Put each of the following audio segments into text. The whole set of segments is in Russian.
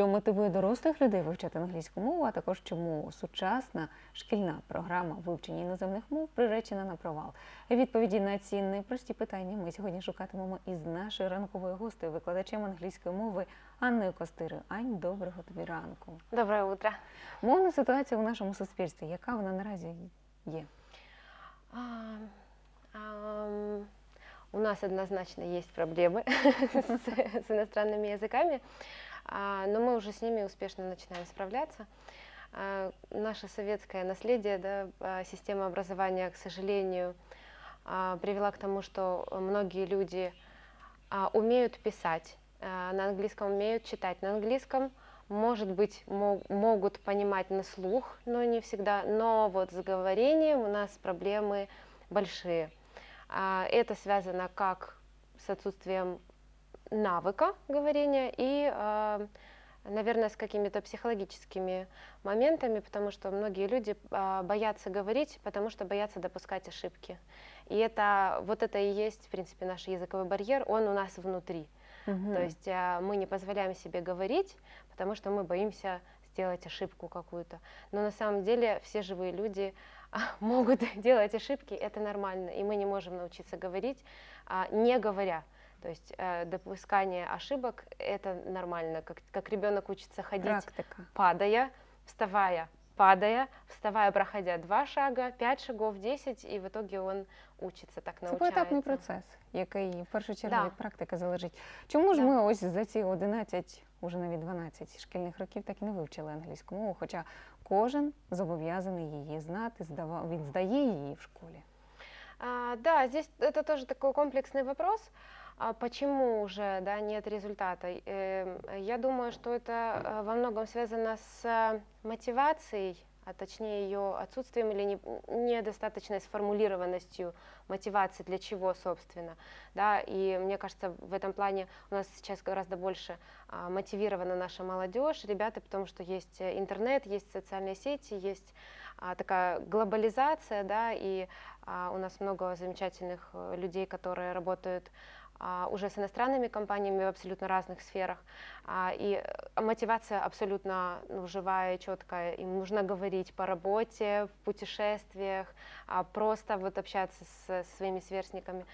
що мотивує дорослих людей вивчати англійську мову, а також чому сучасна шкільна програма вивчення іноземних мов приречена на провал. Відповіді на ці непрості питання ми сьогодні шукатимемо із нашою ранковою гостею, викладачем англійської мови Анною Костирою. Ань, доброго тобі ранку. Доброе утро. Мовна ситуація у нашому суспільстві, яка вона наразі є? А, ам, у нас однозначно есть проблемы с, с иностранными языками, а, Но мы уже с ними успешно начинаем справляться. А, наше советское наследие, да, а, система образования, к сожалению, а, привела к тому, что многие люди а, умеют писать а, на английском, умеют читать на английском, может быть, мо- могут понимать на слух, но не всегда. Но вот с говорением у нас проблемы большие. А, Это связано как с отсутствием навыка говорения и, а, наверное, с какими-то психологическими моментами, потому что многие люди а, боятся говорить, потому что боятся допускать ошибки. И это, вот это и есть, в принципе, наш языковой барьер, он у нас внутри. Мгм. То есть а, мы не позволяем себе говорить, потому что мы боимся сделать ошибку какую-то. Но на самом деле все живые люди а, могут делать ошибки, это нормально, и мы не можем научиться говорить, а, не говоря. То есть э, допускание ошибок это нормально, как, как ребенок учится ходить, Практика. падая, вставая, падая, вставая, проходя два шага, пять шагов, десять, и в итоге он учится так Це научается. поетапний процес, який в першу чергу Да. від практики залежить. Чому ж Да. ми ось за ці 11, уже навіть 12 шкільних років так і не вивчили англійську мову, хоча кожен зобов'язаний її знати, здава... він здає її в школі. А, да, здесь это тоже такой комплексный вопрос. А почему уже да, нет результата? Эм, Я думаю, что это э, во многом связано с э, мотивацией, а точнее ее отсутствием или не- недостаточной сформулированностью мотивации, для чего, собственно. Да? И мне кажется, в этом плане у нас сейчас гораздо больше а, мотивирована наша молодежь, ребята, потому что есть э, интернет, есть социальные сети, есть а, такая глобализация, да, и а, у нас много замечательных людей, которые работают а, уже с иностранными компаниями в абсолютно разных сферах. А, И э, мотивация абсолютно ну, живая, четкая. Им нужно говорить по работе, в путешествиях, а, просто вот общаться с своими сверстниками.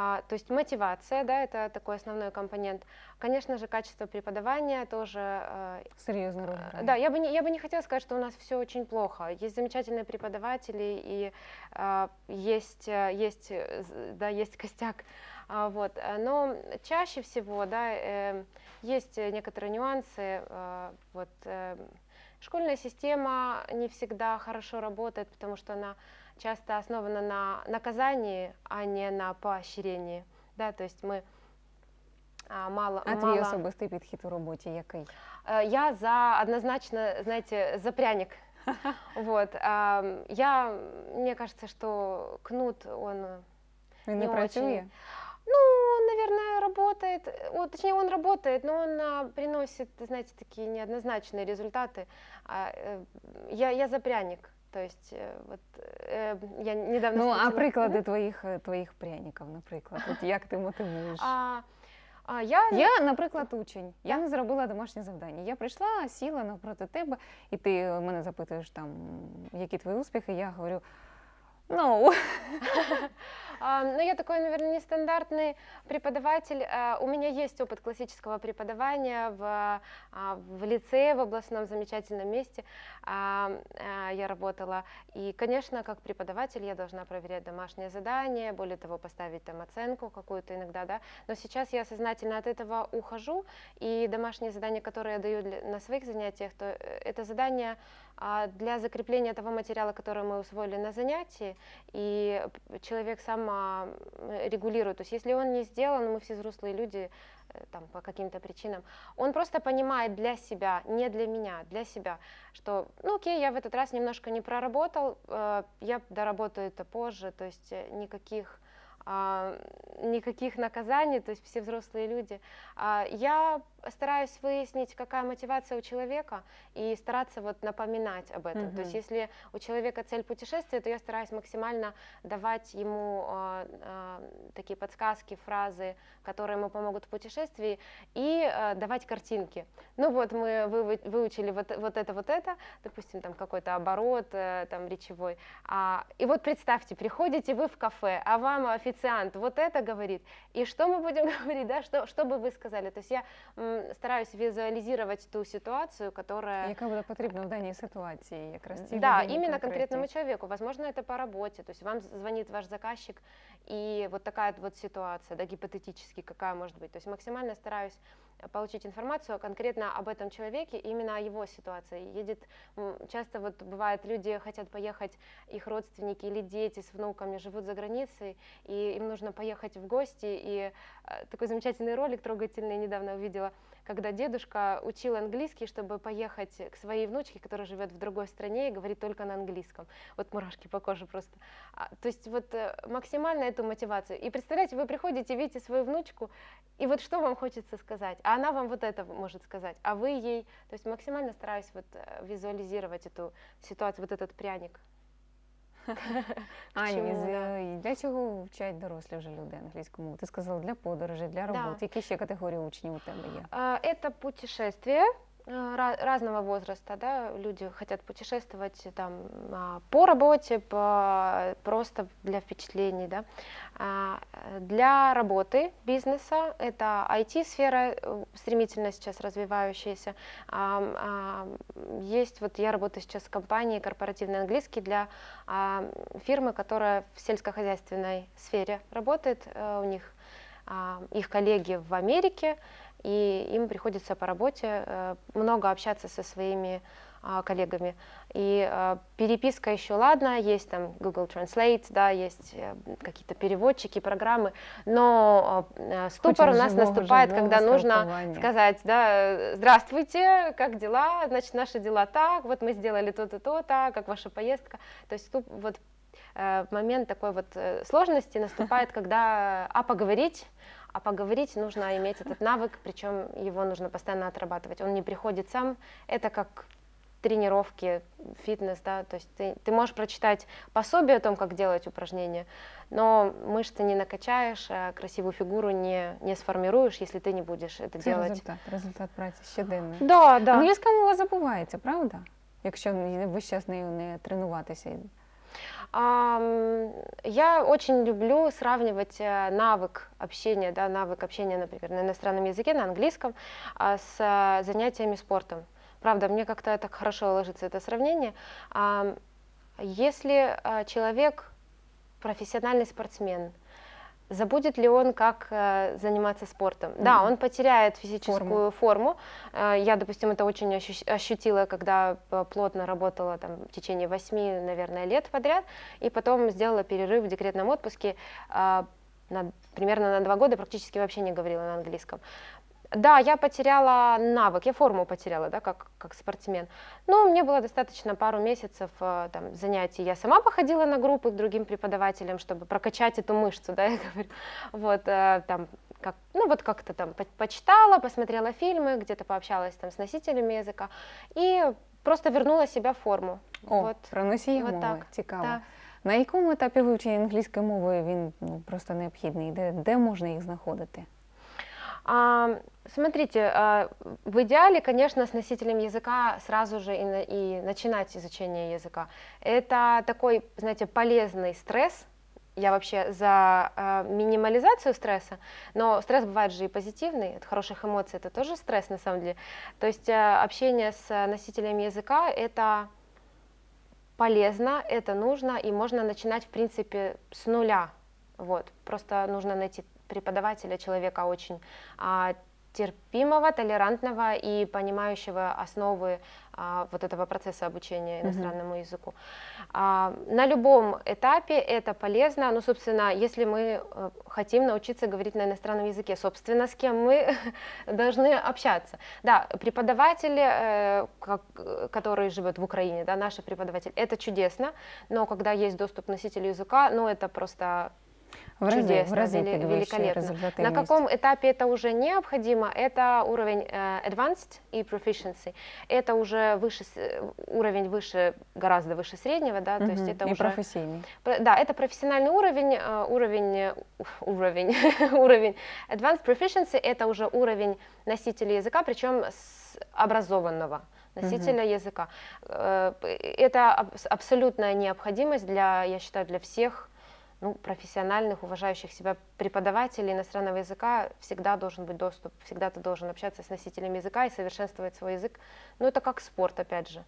А, То есть мотивация, да, это такой основной компонент. Конечно же, качество преподавания тоже э, роль Э, грає. Да, я бы, не, я бы не хотела сказать, что у нас все очень плохо. Есть замечательные преподаватели и а, есть, э, есть, э, да, есть костяк. А, вот. э, Но чаще всего да, э, есть э, некоторые нюансы. э, Вот, э, школьная система не всегда хорошо работает, потому что она часто основана на наказании, а не на поощрении. Да, то есть мы а, мало, А твій мало... особистий підхід у роботі який? Э, Я за однозначно, знаете, за пряник. Вот. ам, Я, мне кажется, что кнут, он, э, Він не, Не працює? очень. ну, он, наверное, работает, э, вот, точнее, он работает, но он а, приносит, знаете, такие неоднозначные результаты. А, э, Я, я за пряник. То есть, э, вот, э, я недавно... Ну, а приклади твоїх, е, твоїх пряників, наприклад, от як ти мотивуєш? А, а, я, Я, наприклад, учень. Я не зробила домашнє завдання. Я прийшла, сіла навпроти тебе, і ти мене запитуєш там, які твої успіхи. Я говорю, ну, А, Ну, я такой, наверное, нестандартный преподаватель. А, У меня есть опыт классического преподавания в, а, в лицее, в областном замечательном месте. А, а, Я работала. И, конечно, как преподаватель я должна проверять домашнее задание, более того, поставить там оценку какую-то иногда, да. Но сейчас я сознательно от этого ухожу, и домашние задания, которые я даю для- на своих занятиях, то э, это задание а, для закрепления того материала, который мы усвоили на занятии, и человек сам а, регулирует. То есть если он не сделан, мы все взрослые люди, э, там, по каким-то причинам, он просто понимает для себя, не для меня, для себя, что, ну окей, я в этот раз немножко не проработал, э, я доработаю это позже, то есть никаких а, никаких наказаний, то есть все взрослые люди. А, Я стараюсь выяснить, какая мотивация у человека, и стараться вот напоминать об этом. То есть если у человека цель путешествия, то я стараюсь максимально давать ему а, а, такие подсказки, фразы, которые ему помогут в путешествии, и а, давать картинки. Ну вот мы вы- выучили вот, вот это, вот это, допустим, там какой-то оборот э, там речевой, а, и вот представьте, приходите вы в кафе, а вам официант вот это говорит, и что мы будем говорить, да, что, что бы вы сказали? То есть я м, стараюсь визуализировать ту ситуацию, которая... Яка буде потрібна в даній ситуації, якраз цій Да, людині именно конкретній? конкретному человеку. Возможно, это по работе. То есть вам звонит ваш заказчик, и вот такая вот ситуация, да, гипотетически, какая может быть. То есть максимально стараюсь э, получить информацию конкретно об этом человеке, именно о его ситуации. Едет, часто вот бывает, люди хотят поехать, их родственники или дети с внуками живут за границей, и им нужно поехать в гости, и э, такой замечательный ролик трогательный недавно увидела, когда дедушка учил английский, чтобы поехать к своей внучке, которая живет в другой стране и говорит только на английском. Вот мурашки по коже просто. А, то есть вот э, максимально эту мотивацию. И представляете, вы приходите, видите свою внучку, и вот что вам хочется сказать, а она вам вот это может сказать, а вы ей, то есть максимально стараюсь вот э, визуализировать эту ситуацию, вот этот пряник. Ані, чому, з- да. і для чого вчать дорослі вже люди англійську мову? Ти сказала для подорожей, для Да. роботи. Які ще категорії учнів у тебе є? А, Это путешествие э, ра- разного возраста, да, люди хотят путешествовать там а, по работе, по, просто для впечатлений, да. А, э, Для работы, бизнеса, это IT-сфера, э, стремительно сейчас развивающаяся. А, Есть, вот я работаю сейчас в компании корпоративный английский для фирмы, которая в сельскохозяйственной сфере работает, Э, у них их коллеги в Америке, и им приходится по работе э, много общаться со своими а, коллегами. И э, переписка еще ладно, есть там Google Translate, да, есть э, какие-то переводчики, программы, но ступор у нас живого, наступает, живого когда нужно сказать, да, здравствуйте, как дела, значит, наши дела так, вот мы сделали то-то, то-то, как ваша поездка. То есть тут вот момент такой вот сложности наступает, когда, а поговорить, а поговорить нужно иметь этот навык, причем его нужно постоянно отрабатывать. Он не приходит сам, это как тренировки, фитнес, да, то есть ты, ты можешь прочитать пособие о том, как делать упражнения, но мышцы не накачаешь, а красивую фигуру не, не сформируешь, если ты не будешь это Це делать. результат, результат праці щоденної. Да, да. Англійська мова забувається, правда? Якщо весь час нею не тренуватися. Я очень люблю сравнивать э, навык общения, да, навык общения, например, на иностранном языке, на английском, а, с э, занятиями спортом. Правда, мне как-то так хорошо ложится это сравнение. Если э, человек профессиональный спортсмен, забудет ли он, как э, заниматься спортом? Да, Мгм. он потеряет физическую форму. Э, Я, допустим, это очень ощу- ощутила, когда э, плотно работала там, в течение восьми, наверное, лет подряд, и потом сделала перерыв в декретном отпуске. а, на- примерно на два года практически вообще не говорила на английском. Да, я потеряла навык, я форму потеряла, да, как, как спортсмен. Но мне было достаточно пару месяцев э, там, занятий. Я сама походила на группы к другим преподавателям, чтобы прокачать эту мышцу, да, я говорю. Вот, э, там, как, ну вот как-то там по- почитала, посмотрела фильмы, где-то пообщалась там с носителями языка и просто вернула себя в форму. О, вот, про носії от мови. так, Цікаво. да. На якому етапі вивчення англійської мови він ну, просто необхідний? Де, де можна їх знаходити? А, смотрите, а, в идеале, конечно, с носителем языка сразу же и, на- и начинать изучение языка. Это такой, знаете, полезный стресс. Я вообще за а, минимализацию стресса, но стресс бывает же и позитивный, от хороших эмоций это тоже стресс на самом деле. То есть а, общение с носителем языка это полезно, это нужно, и можно начинать, в принципе, с нуля. Вот. Просто нужно найти преподавателя, человека очень терпимого, толерантного и понимающего основы а, вот этого процесса обучения иностранному языку. А, на любом этапе это полезно. Ну, собственно, если мы э, хотим научиться говорить на иностранном языке, собственно, с кем мы должны общаться. Да, преподаватель, э, как, который живет в Украине, да, наш преподаватель, это чудесно, но когда есть доступ к носителю языка, ну, это просто В рази, в Чудесно, рази вели- підвищує великолепно. На результативність. каком этапе это уже необходимо? Это уровень э, advanced и proficiency. Это уже выше, с- э, уровень выше, гораздо выше среднего, да, то есть Мгм. это І уже... професійний. Про- Да, это профессиональный уровень, э, уровень, э, уровень, уровень. Advanced proficiency это уже уровень носителя языка, причем с образованного носителя языка. Э, п- Это абс- абсолютная необходимость для, я считаю, для всех ну, профессиональных, уважающих себя преподавателей иностранного языка всегда должен быть доступ, всегда ты должен общаться с носителем языка и совершенствовать свой язык. Ну, это как спорт, опять же.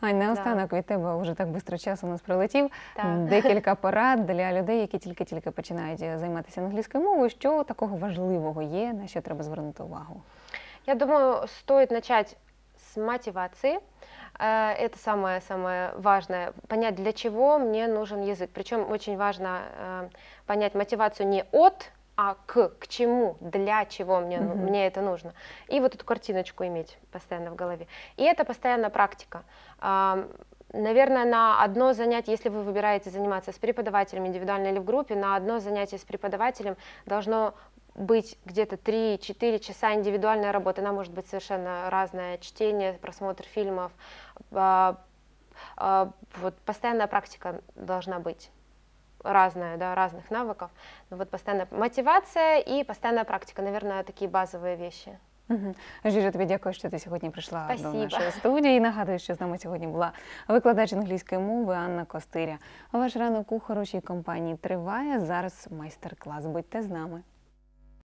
Ань, наостанок від тебе вже так швидко час у нас пролетів. Так. Декілька порад для людей, які тільки-тільки починають е, займатися англійською мовою. Що такого важливого є, на що треба звернути увагу? Я думаю, стоит начать с мотивации. Э, Это самое-самое важное. Понять, для чего мне нужен язык. Причем очень важно э, понять мотивацию не от, а к, к чему, для чего мне, Мгм. мне это нужно. И вот эту картиночку иметь постоянно в голове. И это постоянно практика. А, Наверное, на одно занятие, если вы выбираете заниматься с преподавателем индивидуально или в группе, на одно занятие с преподавателем должно быть где-то 3-4 часа индивидуальной работы. Она может быть совершенно разная. Чтение, просмотр фильмов. а, а, Вот постоянная практика должна быть разная, да, разных навыков. Но вот постоянная мотивация и постоянная практика, наверное, такие базовые вещи. Угу. Жіжа, тобі дякую, що ти сьогодні прийшла Спасибо. до нашої студії. Нагадую, що з нами сьогодні була викладач англійської мови Анна Костиря. Ваш ранок у хорошій компанії триває. Зараз майстер-клас. Будьте з нами.